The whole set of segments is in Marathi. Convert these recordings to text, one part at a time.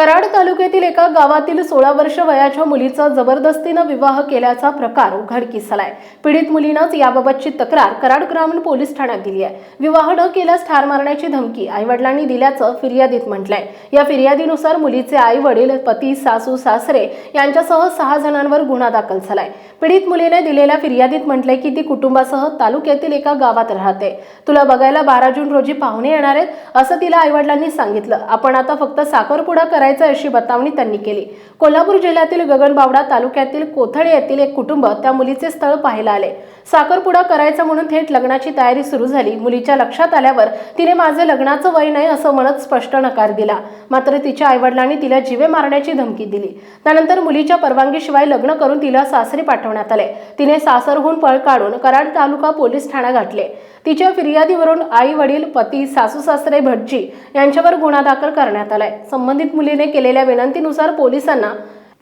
कराड तालुक्यातील एका गावातील सोळा वर्ष वयाच्या मुलीचा जबरदस्तीनं विवाह केल्याचा प्रकार उघडकीस आलाय पीडित मुलीनंच याबाबतची तक्रार कराड ग्रामीण पोलीस ठाण्यात दिली आहे विवाह न केल्यास ठार मारण्याची धमकी आईवडिलांनी दिल्याचं फिर्यादीत म्हटलंय. या फिर्यादीनुसार मुलीचे आई वडील पती सासू सासरे यांच्यासह सहा जणांवर गुन्हा दाखल झालाय. पीडित मुलीने दिलेल्या फिर्यादीत म्हटलंय की ती कुटुंबासह तालुक्यातील एका गावात राहते. तुला बघायला बारा जून रोजी पाहुणे येणार आहेत असं तिला आईवडिलांनी सांगितलं. आपण आता फक्त साखरपुडा करायचं अशी बतावणी त्यांनी केली. कोल्हापूर जिल्ह्यातील गगनबावडा तालुक्यातील कोथळे येथील एक कुटुंब त्या मुलीचे स्थळ पाहायला आले. साखरपुडा करायचा म्हणून थेट लग्नाची तयारी सुरू झाली. मुलीच्या लक्षात आल्यावर तिने माझे लग्नाचं वय नाही असं म्हणत स्पष्ट नकार दिला. मात्र तिच्या आईवडिलांनी तिला जीवे मारण्याची धमकी दिली. त्यानंतर मुलीच्या परवानगीशिवाय लग्न करून तिला सासरी पाठवण्यात आले. तिने सासरहून पळ काढून कराड तालुका पोलीस ठाणा गाठले तिच्या फिर्यादीवरून आई वडील पती सासू सासरे भटजी यांच्यावर गुन्हा दाखल करण्यात आलाय. संबंधित मुलीने केलेल्या विनंतीनुसार पोलिसांना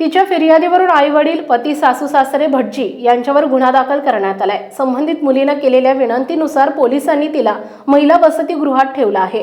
तिच्या फिर्यादीवरून आई वडील पती सासू सासरे भटजी यांच्यावर गुन्हा दाखल करण्यात आलाय. संबंधित मुलीनं केलेल्या विनंतीनुसार पोलिसांनी तिला महिला वसतिगृहात ठेवलं आहे.